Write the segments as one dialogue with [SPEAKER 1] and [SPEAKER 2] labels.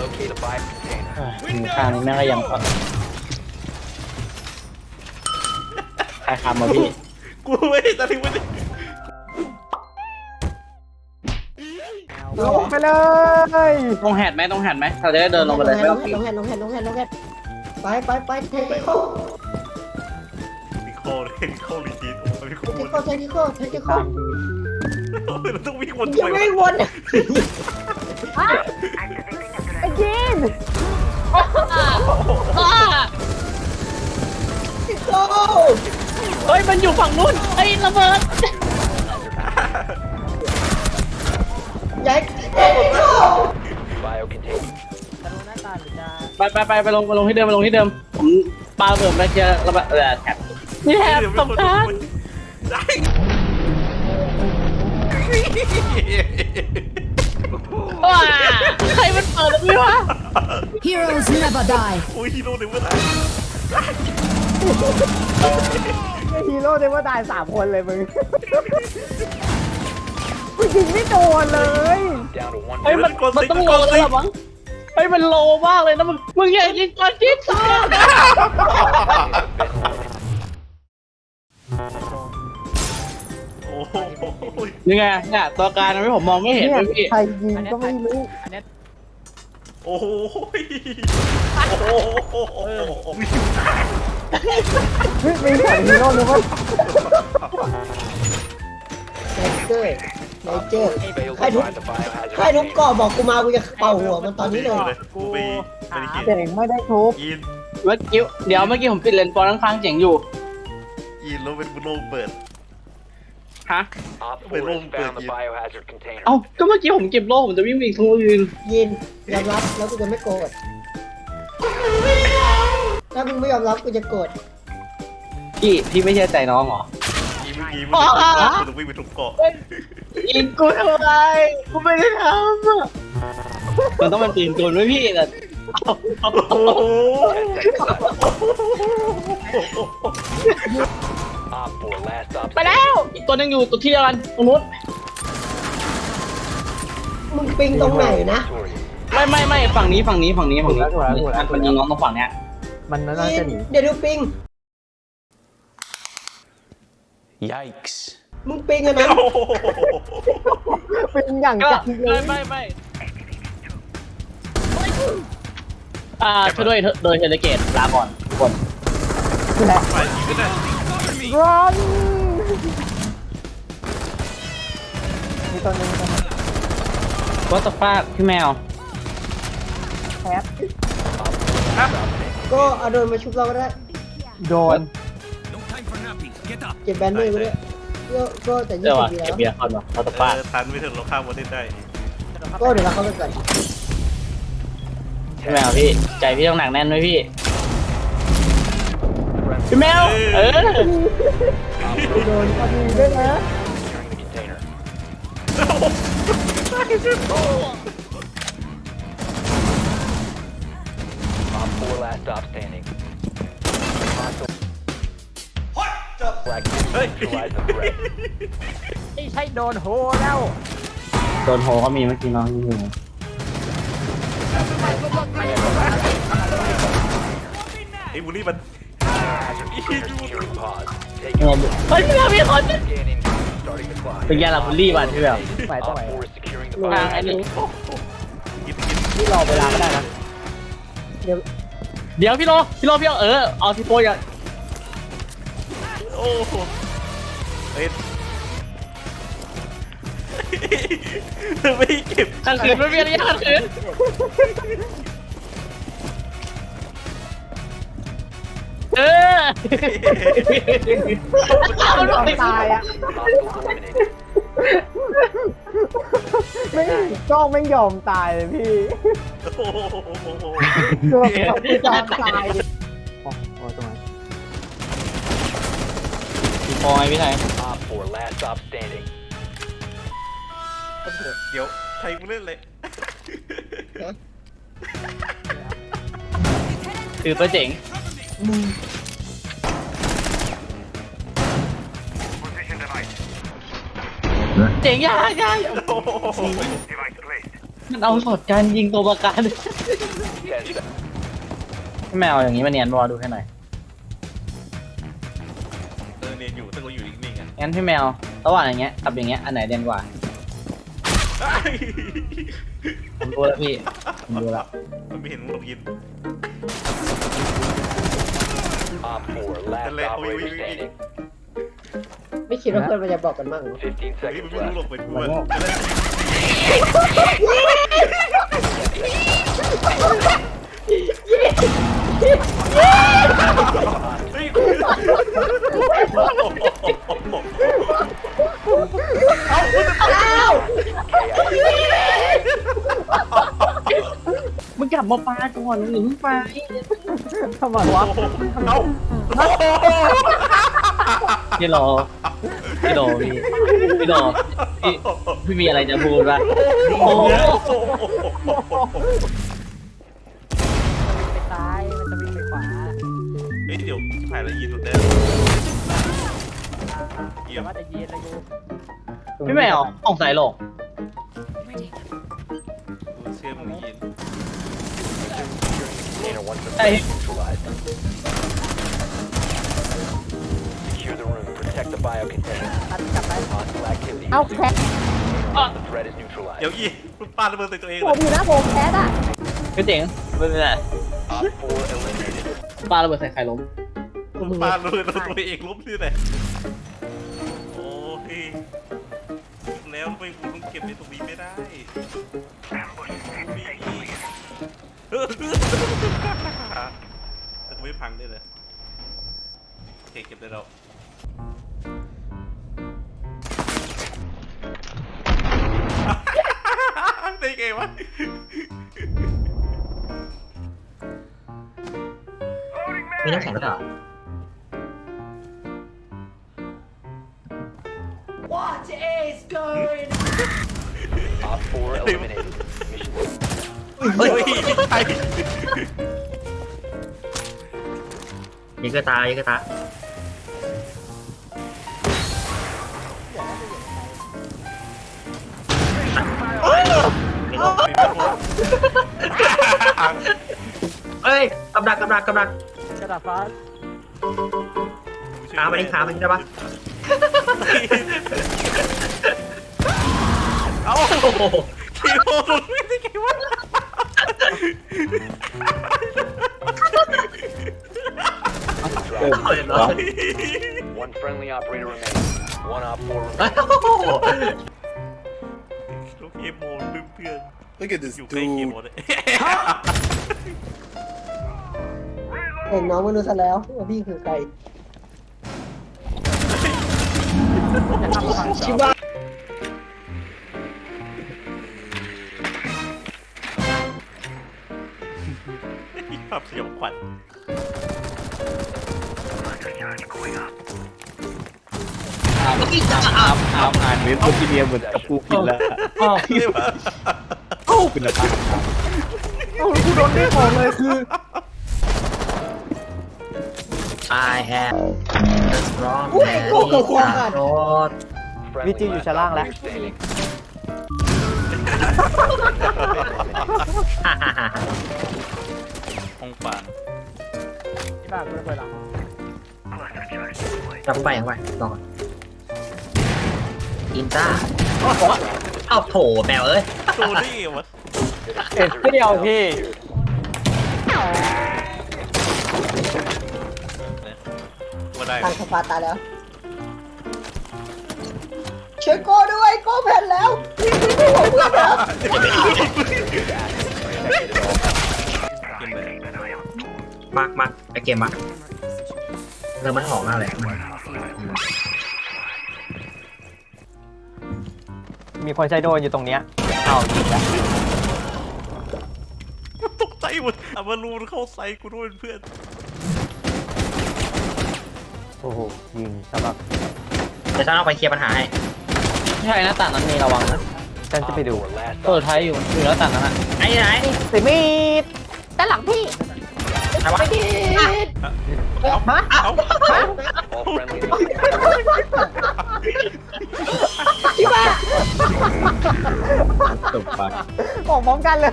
[SPEAKER 1] Locate a buy container.
[SPEAKER 2] ถึงข้างนี้แม่งก็ยังใครทำมาพี่
[SPEAKER 3] กูไม่ได้ตัดทิ้งไม่ได้
[SPEAKER 4] ลงไปเลย
[SPEAKER 2] ต้องแหดไหมต้องแหดไหมเราจะได้เดินลงไปเลยไม่
[SPEAKER 5] ล
[SPEAKER 2] ต้องง
[SPEAKER 5] แฮ
[SPEAKER 2] ปี
[SPEAKER 5] น
[SPEAKER 2] น
[SPEAKER 5] ลงแฮนลงแฮนลงแฮนลงแฮนไปไปไปเทคนิคอล
[SPEAKER 3] มีโคเลยมีโคลีทีโอ้ยมีโค
[SPEAKER 5] เทคนิคอลเทคนิคอลเทคนิคอล
[SPEAKER 3] โอ้ยเราต้องวิ่งวน
[SPEAKER 5] ยังไม่วน
[SPEAKER 4] ไอ้จีน
[SPEAKER 5] โอ้
[SPEAKER 2] เฮ้ย มันอยู่ฝั่งนู้นเฮ้ยระเบิด
[SPEAKER 5] ยัย
[SPEAKER 1] Bio container.
[SPEAKER 2] ไปไปไปไปลงไปลงที่เดิมไปลงที่เดิม ผมปาระเบิดไปเจอระเบิดเออแถบนี่แถบสำคัญ
[SPEAKER 3] ได้
[SPEAKER 2] ว้าใคร มันเปิดแบบนี้วะ
[SPEAKER 6] Heroes never die.
[SPEAKER 3] โอ้ยฮีโร่เดี๋ยวเมื่อไหร่
[SPEAKER 4] ไอ้ฮีโร่เดว่าตายสามคนเลยมึงกูยิงไม่โดนเลย
[SPEAKER 1] Down to one.
[SPEAKER 2] เฮ้ยมันมันต้องโลแล้วเหรอมั้งเฮ้ยมันโลมากเลยนะมึงมึงอย่ายิงก่อนยิงก่อน
[SPEAKER 3] โอ้โห
[SPEAKER 2] ยังไงเนี่ยตัวการทำให้ผมมองไม่เห็น
[SPEAKER 4] เนี่
[SPEAKER 2] เลยยพี่
[SPEAKER 4] ใครยิงก็ไม่รู้
[SPEAKER 3] โอ้โหโอ้โห
[SPEAKER 4] เฮ้ยมีของฮีโร่หรือว่า
[SPEAKER 5] ไนเจอร์ไนเจอร์
[SPEAKER 1] Failed
[SPEAKER 5] ใคร
[SPEAKER 1] to
[SPEAKER 5] ทุก
[SPEAKER 1] find the biohazard
[SPEAKER 5] ใครทุกกาะบอกกูมากูจะเป่าหัวมันตอนนี้เลย
[SPEAKER 3] กูไปไปดิ
[SPEAKER 4] เจ๋งไม่ได้ทุบ
[SPEAKER 3] ยิน
[SPEAKER 2] เมื่อกี้เดี๋ยวเมื่อกี้ผมปิดเลนส์ปอนข้างๆเจ๋งอยู่
[SPEAKER 3] ยินแล้วเป็นบุโรเปิด
[SPEAKER 2] ฮะ
[SPEAKER 1] Op 4
[SPEAKER 3] Wait,
[SPEAKER 1] has
[SPEAKER 3] roll
[SPEAKER 1] found the
[SPEAKER 3] back,
[SPEAKER 1] biohazard container.
[SPEAKER 2] เอ้าก็เมื่อกี้ผมเก็บโล่ผมจะวิ่งไปอีกทางอื่น
[SPEAKER 5] ยินยอมรับแล้วกูจะไม่โกรธถ้ามึงไม่ยอมรับกูจะโกรธ
[SPEAKER 2] พี่พี่ไม่เชื่อใจน้องเหรอ
[SPEAKER 3] ยิงเมื่อกี้มันต้องวิ่งไปทุกเกาะ
[SPEAKER 2] ยิงกูทำไมกูไม่ได้ทำอะมันต้องเป็นปืนกลไหมพี่แต่
[SPEAKER 3] โอ้โห
[SPEAKER 1] Op 4 last stop.
[SPEAKER 2] ไปแล้ว อีกตัวหนึงอยู่ตัวที่เดียวกันตรงนู้น
[SPEAKER 5] มึงปิงตรงไหนนะ
[SPEAKER 1] Victorious.
[SPEAKER 2] ไม่ไม่ไม่ฝั่งนี้ฝั่งนี้ฝั่งนี้ฝั่งนี้มันมันยิงน้องตรงฝั่งเนี้ย
[SPEAKER 4] มันน่าจะหนี
[SPEAKER 5] เดี๋ยวดูปิง
[SPEAKER 1] Yikes.
[SPEAKER 5] มึงปิงอะนะ
[SPEAKER 4] เป็นอย่าง
[SPEAKER 2] ก็
[SPEAKER 4] จังเล
[SPEAKER 2] ไม่
[SPEAKER 4] ย
[SPEAKER 2] ไม่ไม่อ่าช่วยด้วยโดยเทเลเกตลาก่อนทุกคน
[SPEAKER 4] แหละ
[SPEAKER 3] ไปยิงก็ได้
[SPEAKER 4] ร้อนมีตัวหนึงตัวหนึง
[SPEAKER 2] วัตฟาดพี่แมว
[SPEAKER 4] แคป
[SPEAKER 5] ก็เอาโดนมาชุบเราก็ได้
[SPEAKER 4] โดน
[SPEAKER 5] เก็บแบนเนอร์ไว้ด้วยก็ก็แต่ยี่
[SPEAKER 2] เดี๋ยว
[SPEAKER 5] สิ
[SPEAKER 2] อะ
[SPEAKER 5] บปี
[SPEAKER 2] เก็
[SPEAKER 5] แล้
[SPEAKER 2] บ
[SPEAKER 5] ว
[SPEAKER 2] เบียร์ก่อนวะวัต
[SPEAKER 3] เอ
[SPEAKER 2] ฟาด
[SPEAKER 3] อทันไม่ถึงเราข้ามวันได้ได้
[SPEAKER 5] ก็เดี๋ยวเราเข้าไปก่อน
[SPEAKER 2] พี่แมวพี่ ใจพี่ต้องหนักแน่นไว้พี่ พี่แมว เออ
[SPEAKER 4] โดนพอดีด้วยนะ
[SPEAKER 1] Securing the container. Op 4 last stop standing. Hostile- Black team
[SPEAKER 3] เฮ้ย
[SPEAKER 1] neutralize the threat.
[SPEAKER 4] ไม่ใช่โดนโฮแล้ว
[SPEAKER 2] โดนโฮก็มีเมื่อกี้น้องยิงอยู่
[SPEAKER 3] ไอ้บุรี่มัน
[SPEAKER 1] Securing pause.
[SPEAKER 2] เฮ้
[SPEAKER 1] Taking
[SPEAKER 2] ยพี่แมวมีคน
[SPEAKER 1] scanning. Starting the clock.
[SPEAKER 2] เป็นไงล่ะบุลลี่บ้านพี่แมว
[SPEAKER 4] ไปต่อ
[SPEAKER 1] Op
[SPEAKER 4] ไป
[SPEAKER 1] 4 is securing the
[SPEAKER 2] ทางไอ้นี่
[SPEAKER 1] biohazard.
[SPEAKER 3] กินกิน
[SPEAKER 4] ที่รอเวลาไม่ได้นะ
[SPEAKER 5] เดี๋ยว
[SPEAKER 2] เดี๋ยวพี่โลพี่โลพี่โลเออเอาที่โปอย่า
[SPEAKER 3] โอ้โหเฮ้ยไม่เก็บ
[SPEAKER 2] ขัดขืนไม่มีอะไรขัดขืน เออเอาหน่อย
[SPEAKER 4] ตายอะไม่จ้องไม่ยอมตายเลยพี่
[SPEAKER 3] โอ้โห
[SPEAKER 4] เกือบไม่ยอมตายโอ้โหตรงนั้น
[SPEAKER 2] พี่โปไงพี่ไทย
[SPEAKER 1] Op 4 last stop standing.
[SPEAKER 3] เดี๋ยวใครกูเล่นเลย
[SPEAKER 2] คือตัวเจ๋ง เจ๋งอย่าอย่าอย่า
[SPEAKER 3] โอ้โห
[SPEAKER 2] มันเอาช็อตการยิงตัวประกัน
[SPEAKER 1] 10 seconds.
[SPEAKER 2] พี่แมวอย่างนี้มันเนียนบอดูให้หน่อย
[SPEAKER 3] เออเนี่ยอยู่แต่เราอยู่นิ่งๆอะ
[SPEAKER 2] งั้นพี่แมวระหว่างอย่างเงี้ยกับอย่างเงี้ยอันไหนเด่นกว่าผมรู้แล้วพี่ผมรู้แล้ว
[SPEAKER 3] มันไม่เห็นมึงลงยิน
[SPEAKER 1] Op 4, last
[SPEAKER 3] Dale, uy, uy,
[SPEAKER 1] operator
[SPEAKER 3] uy.
[SPEAKER 1] standing.
[SPEAKER 5] ไม่คิดว่าเพื่อนมันจะบอกกันบ้างเหรอ
[SPEAKER 1] 15
[SPEAKER 3] เฮ้ยมัน
[SPEAKER 1] seconds
[SPEAKER 3] ไม่รู้หร
[SPEAKER 1] left.
[SPEAKER 3] อกเป็นกูอะเฮ้ยเอาคุณจะ
[SPEAKER 2] มึง กลับมาปาก่อนหรือมึงไป
[SPEAKER 4] ทำไมวะ
[SPEAKER 3] เอา
[SPEAKER 2] พี่โลพี่โลพี่พี่โลพี่พี่มีอะไรจะพูดปะโอ้โห
[SPEAKER 4] ไปซ้ายมันจะวิ่งไปขวา
[SPEAKER 3] เฮ้ยเดี๋ยวถ่ายล้วยินหมดเลยเยี่ย
[SPEAKER 4] แต่
[SPEAKER 3] ม
[SPEAKER 4] ว่าจะเย็นเลยกู
[SPEAKER 2] พี่แมวออกสายหลง
[SPEAKER 1] Container once the
[SPEAKER 2] Hey.
[SPEAKER 1] threat is neutralized. Secure the room. Protect the bio container.
[SPEAKER 4] ตัดกลับไป
[SPEAKER 1] Hostile activity.
[SPEAKER 4] เอาแคท
[SPEAKER 1] Container. The threat is
[SPEAKER 3] เดี๋ยว
[SPEAKER 1] neutralized.
[SPEAKER 3] ยิงมึงปาระเบิดใส่ตัวเอง
[SPEAKER 4] ผ
[SPEAKER 3] เล
[SPEAKER 4] ม
[SPEAKER 3] ย
[SPEAKER 4] อยู่นะผมแคทอะ
[SPEAKER 2] พี่เจ๋งไม่เป็นไร
[SPEAKER 1] Op 4 eliminated.
[SPEAKER 2] ปาระเบิดใส่ใครล้ม
[SPEAKER 3] มึงปาระเบิดใส่ตัวเองล้มที่ไหน แต่กูไม่พังได้เลยโอเคเก็บได้แล้วได้ไงวะ
[SPEAKER 7] มีน้ำแข็งด้วยเหรอ
[SPEAKER 1] Op 4 eliminated. Mission
[SPEAKER 3] เฮ้ยใช่
[SPEAKER 7] ยิงกระตายยิงกระตา
[SPEAKER 3] มีโลกมีโลก
[SPEAKER 7] เอ้ยกำดักกำดักกำดัก
[SPEAKER 4] กระดาษฟ้า
[SPEAKER 7] ขามาดิขามาดิได้ปะ
[SPEAKER 3] เอ้า
[SPEAKER 7] โอ้โห
[SPEAKER 3] คีโมหลุดไม่ได้ไงวะ
[SPEAKER 7] เรียบร้อย
[SPEAKER 1] One friendly operator remaining. One Op 4 remaining.
[SPEAKER 7] โอ้โห
[SPEAKER 3] ลูกคีโมเพื่อนเพื่อน
[SPEAKER 8] Look at this
[SPEAKER 3] อยู่ใกล้คีโม
[SPEAKER 8] dude.
[SPEAKER 3] เลย
[SPEAKER 5] เห็นน้องมันรู้ซะแล้วว่าพี่คือใครชิบะ
[SPEAKER 3] ภาพสยองขวัญ
[SPEAKER 2] อาบอาบอาบอ่านเว็บวิกิเดียเหมือนกับกูกินแล้ว
[SPEAKER 3] ใช่ปะ
[SPEAKER 2] คุณภาพ
[SPEAKER 4] เอ้าแล้วกูโดนเด้งออกเลยคือ
[SPEAKER 7] I have a strong
[SPEAKER 5] อุ้ยโกเกิดความกัน
[SPEAKER 7] รถ
[SPEAKER 1] Friendly
[SPEAKER 4] VG อยู่ชั้นล่างแล้ว
[SPEAKER 1] operator standing.
[SPEAKER 7] ฮ่าฮ่าฮ่า
[SPEAKER 3] ห้องปาน
[SPEAKER 4] ที่บ้านกูจะเปิดหลัง
[SPEAKER 7] จับไปยังไงลองก่อนอินจ้าเอ้าโถแมวเอ้ย
[SPEAKER 3] ดูนี่วะ
[SPEAKER 4] เอ็ดเดียวพี่
[SPEAKER 3] ว่าได้
[SPEAKER 5] ทางสปาตายแล้วช่วยโก้ด้วยโก้แผ่นแล้วพี่พี่พี่ผมเพื่อนแล้ว
[SPEAKER 3] กินเลย
[SPEAKER 7] มากมากไอเกมมาก เริ่มมันหอมมากเลย
[SPEAKER 4] มีคนใช้โดรนอยู่ตรงเนี้ยเอายิงแล้ว
[SPEAKER 3] ตกใจหมดอามารูนเข้าไซกูด้วยเพื่อน
[SPEAKER 4] โอ้โหยิงสำหรับ
[SPEAKER 7] เดี๋ยวฉันเอาไปเคลียร์ปัญหาให้
[SPEAKER 2] ใช่หน้าต่างนั้นมีระวังนะ
[SPEAKER 4] ฉันจะไปดู
[SPEAKER 1] Op 4 last
[SPEAKER 2] เปิดท้ายอยู่อยู่หน้าต่างนั้นอะ
[SPEAKER 7] ไอ้ไหน
[SPEAKER 4] สิมีดด้านหลังพี่
[SPEAKER 5] ไม่ผิด
[SPEAKER 3] เอาเอา
[SPEAKER 1] All friendly
[SPEAKER 5] ที่ว่า
[SPEAKER 7] ตบปาก
[SPEAKER 4] บอกพร้อมกันเลย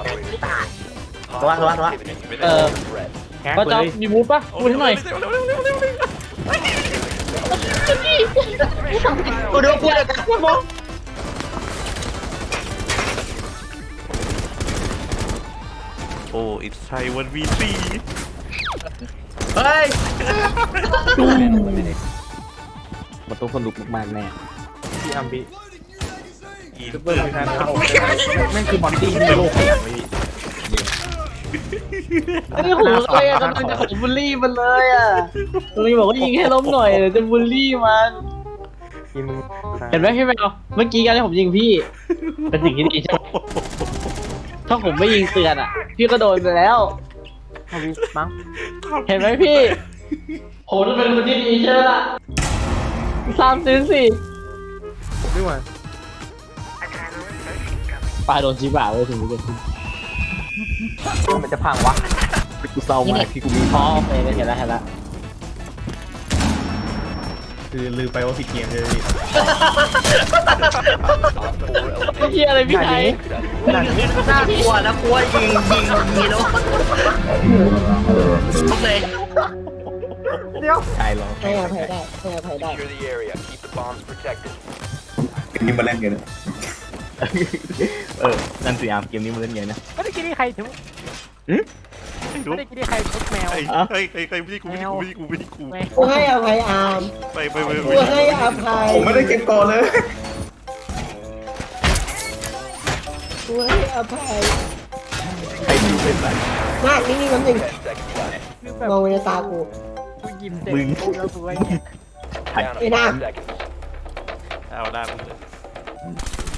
[SPEAKER 1] operators.
[SPEAKER 7] ระวังระวังระวัง
[SPEAKER 1] Activity.
[SPEAKER 3] ไม่
[SPEAKER 2] เอ
[SPEAKER 3] ได้
[SPEAKER 2] อ
[SPEAKER 1] Threat.
[SPEAKER 2] ก็จะมีมูดปะมูดให้หน่อย
[SPEAKER 3] เร็วเร็วเร็วเร็วเร็วเร็ว
[SPEAKER 7] กูดูกูเลยกูมอง
[SPEAKER 3] โอ้อิทไทยวันวีซี
[SPEAKER 7] เฮ้ย
[SPEAKER 2] มันต้องสนุกมากๆแน่
[SPEAKER 4] พี่อัมบี
[SPEAKER 3] อี
[SPEAKER 4] ซูเปอร์มีการเข้าแม่งคือบอลตี้ในโลกเลยพี่
[SPEAKER 2] อันนี้ผมเลยอะกำลังจะผมบูลลี่มันเลยอะตรงนี้บอกว่ายิงให้ล้มหน่อยเดี๋ยวจะบูลลี่มัน
[SPEAKER 4] กิน
[SPEAKER 2] เห็นไหมพี่แมวเมื่อกี้การที่ผมยิงพี่ เป็นสิ่งที่ดีใช่ไหมถ้าผมไม่ยิงเตือนอะ พี่ก็โดนไปแล้ว
[SPEAKER 4] ทวีมั้ง
[SPEAKER 2] เห็นไหมพี่โหจะเป็นคนที่ดีใช่ไหมล่ะสามซื้อสิ
[SPEAKER 4] ไม่ไหว
[SPEAKER 2] ปลาโดนจีบ่าเลยถึงจะขึ้น
[SPEAKER 4] มันจะพังวะ
[SPEAKER 2] กูเศร้ามากที่กูมีท้อโอเคเห็นแล้วเห็นแล้ว
[SPEAKER 4] คือลืมไปว่าผิดเกมเลยพี่
[SPEAKER 2] ไอ้เหี้ยอะไรพี่ไทย
[SPEAKER 7] น่ากลัวนะกลัวยิงยิงยิงแล้วทุกเลย
[SPEAKER 4] เดี๋ยว
[SPEAKER 2] ใช่หรอ
[SPEAKER 5] ให้อภัยได้ให้อภัยได้
[SPEAKER 1] Secure the area. Keep the bombs protected.
[SPEAKER 8] นี่มาเล่นกัน
[SPEAKER 2] เออนั่นสิอามเกมนี้มันเล่นไงนะ
[SPEAKER 4] ไม่ได้กินที่ใครถึง
[SPEAKER 3] ไม่รู้
[SPEAKER 4] ไม่ได้กินที่ใครทุกแมว
[SPEAKER 3] ไอ้ไอ้ไอ้ไอ้ไม่ใช่กูไม่ใช่กูไม่ใช่กูไม่ใช่กู
[SPEAKER 4] แมว
[SPEAKER 5] กูให้อภัยอาม
[SPEAKER 3] ไปไปไป
[SPEAKER 5] กูให้อภัย
[SPEAKER 8] ผมไม่ได้เก็บก่อนเลย
[SPEAKER 5] กูให้อภัย
[SPEAKER 2] ใครดูเป็นไร
[SPEAKER 5] มากนิ่งๆนิดนึง
[SPEAKER 1] Ten seconds left.
[SPEAKER 4] คือแบบ
[SPEAKER 5] มองไปในตากู
[SPEAKER 4] กูยิ้มเสร็จปุ๊บแล้วกูก็เนี่ย
[SPEAKER 1] Down to
[SPEAKER 5] Hey,
[SPEAKER 1] five
[SPEAKER 5] Nam.
[SPEAKER 1] seconds.
[SPEAKER 3] เอาได้มึงเลย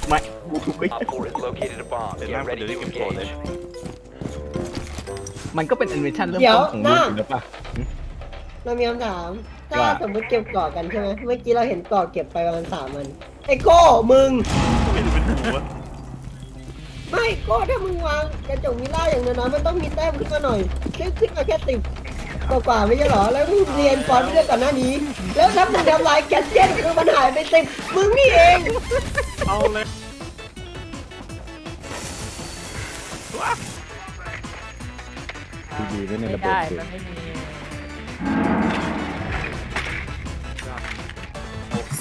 [SPEAKER 2] ไม่กูไม่
[SPEAKER 1] Op 4 has located a bomb.
[SPEAKER 3] เดี๋ยวนะ
[SPEAKER 1] Get ready
[SPEAKER 3] เดี๋ยว
[SPEAKER 1] to
[SPEAKER 3] รีบเก็บของเลย
[SPEAKER 1] engage.
[SPEAKER 2] มันก็เป็นแอนิเมชันเริ่ม
[SPEAKER 5] เดี๋ยว
[SPEAKER 2] ต้นของมือ
[SPEAKER 5] หน้า
[SPEAKER 2] ถือแล้วป่ะ
[SPEAKER 5] เรามีคำถาม ถ้า
[SPEAKER 2] ว่า
[SPEAKER 5] สมมติเก็บกรอกกันใช่ไหมเมื่อกี้เราเห็นกรอกเก็บไปประมาณสามอันไอ้โก้มึง
[SPEAKER 3] ไม่รู้เป็นหัว
[SPEAKER 5] ไม่โก้ถ้ามึงวางกระจกมิล่าอย่างน้อยๆมันต้องมีแต้มขึ้นมาหน่อยซึ่งขึ้นมาแค่สิบกว่าๆไม่ใช่เหรอ แล้วมึงเรียนฟอนต์ไปเรื่องก่อนหน้านี้ แล้วถ้ามึงทำลายแกสเจ็ตคือมันหายไปสิบมึงนี่เอง
[SPEAKER 3] เอาเลย
[SPEAKER 2] ดีๆด้วยใน
[SPEAKER 4] ไม่
[SPEAKER 2] ระบบ
[SPEAKER 4] ได้
[SPEAKER 2] สิ
[SPEAKER 4] มันไม่มี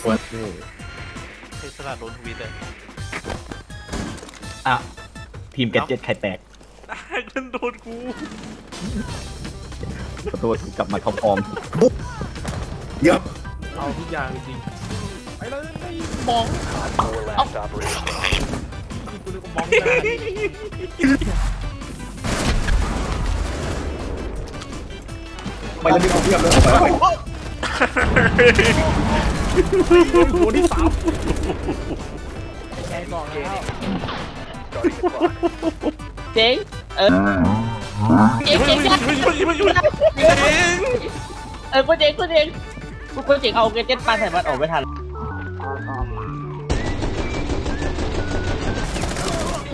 [SPEAKER 2] ปวดเลย
[SPEAKER 3] ไอ้สลัดโดนทวีตเลย
[SPEAKER 2] อะทีมแกดเจ็ตไข่แตก
[SPEAKER 3] ได้มันโดนกู
[SPEAKER 2] ขอโทษกูกลับมาเข้าฟอร์ม
[SPEAKER 8] เดี๋ยว
[SPEAKER 4] เอาทุกอย่างจริงไปเลยไม่
[SPEAKER 1] Four last operator standing.
[SPEAKER 4] กูเลยก็มองหน้า
[SPEAKER 8] ไปแล้วมีคนเพียบเลยไปไป
[SPEAKER 4] โอ้ที่สามใจบอกแล้ว
[SPEAKER 2] เจ๊งเออเจ๊งเจ๊ง
[SPEAKER 3] ไม่ใช่ไม่ใช่ไม่ใช่ไม่ใช่เอง
[SPEAKER 2] เออกูเจ๊งกูเจ๊งกูเจ๊งเอาแกดเจ็ตปาใส่มันออกไม่ทัน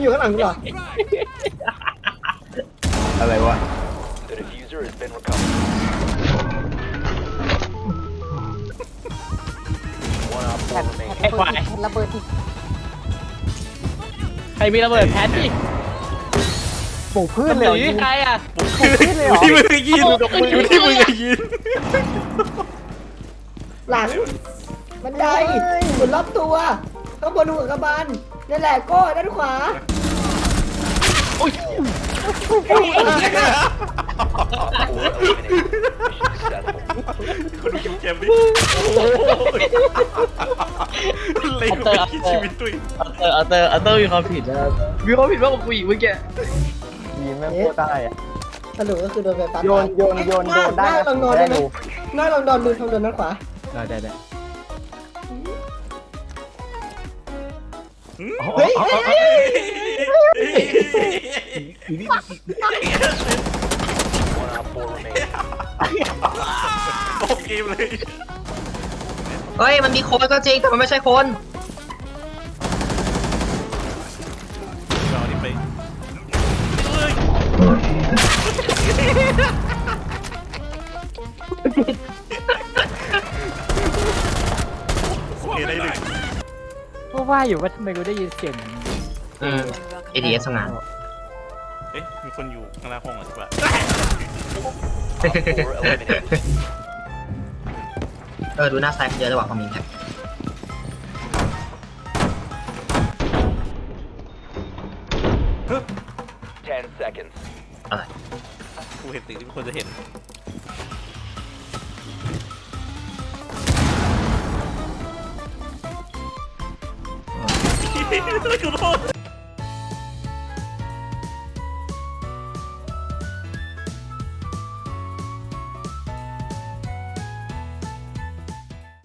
[SPEAKER 5] อยู่ข้างหลังกูเหรอ
[SPEAKER 2] อะไรวะ
[SPEAKER 1] The diffuser has been recovered. One op 4 remaining.
[SPEAKER 2] ไอ้ควาย
[SPEAKER 5] ระเบิดที่
[SPEAKER 2] ใครมีระเบิดแพทดิ
[SPEAKER 4] ปลูกพืช
[SPEAKER 2] มัน
[SPEAKER 4] เล
[SPEAKER 2] เห
[SPEAKER 4] ย
[SPEAKER 2] ลือ
[SPEAKER 4] เหรอ
[SPEAKER 2] ที่ใครอะ
[SPEAKER 3] อยู่ที่มึงได้ยินอยู่ที่มึงได้ยิน
[SPEAKER 5] หลังบันไดหมุนรอบตัวข้างบนหัวกระบาลนั่นแหละโก้ด้านขวา
[SPEAKER 1] Four eliminated. Mission successful.
[SPEAKER 3] คนดูคิวเกมดิเล่นไปคิดชีวิตตัวเอง
[SPEAKER 2] เออเอาเตอร์เอาเตอร์มีความผิดนะมีความผิดมากกว่ากูอีกเมื่อกี้
[SPEAKER 4] ยิงแม่งโคตรได้อะ
[SPEAKER 5] สรุปก็คือโดนไฟฟ้า
[SPEAKER 4] โยนโยนโยน
[SPEAKER 5] ห
[SPEAKER 4] โย
[SPEAKER 5] น้านห
[SPEAKER 4] ได้
[SPEAKER 5] น้า
[SPEAKER 4] นะ
[SPEAKER 5] ลองนอนได้ไหมหน้าลองนอนมือทางโดนด้านขวา
[SPEAKER 2] ได้ได้ได้
[SPEAKER 5] เฮ้ยเฮ้ยเฮ้ย
[SPEAKER 1] One
[SPEAKER 3] โป๊กเกมเลย
[SPEAKER 7] เฮ้ยมันมีคนก็จริงแต่มันไม่ใช่คน
[SPEAKER 3] เราดิไปเฮ้ยโอเคได้หนึ่ง
[SPEAKER 9] ก็ว่าอยู่ว่าทำไมกูได้ยินเสียง
[SPEAKER 7] อืม ADS ทำงาน
[SPEAKER 3] เอ๊ะมีคนอยู่ข้างล่างห้องเหรอใช่ปะ
[SPEAKER 1] Four eliminated.
[SPEAKER 7] เออ ดูหน้าซ้ายเยอะจังหวะพอมีแท็ก
[SPEAKER 1] Ten seconds.
[SPEAKER 7] อะไร
[SPEAKER 3] กูเห็นสิ่งที่คนจะเห็นกูโทษ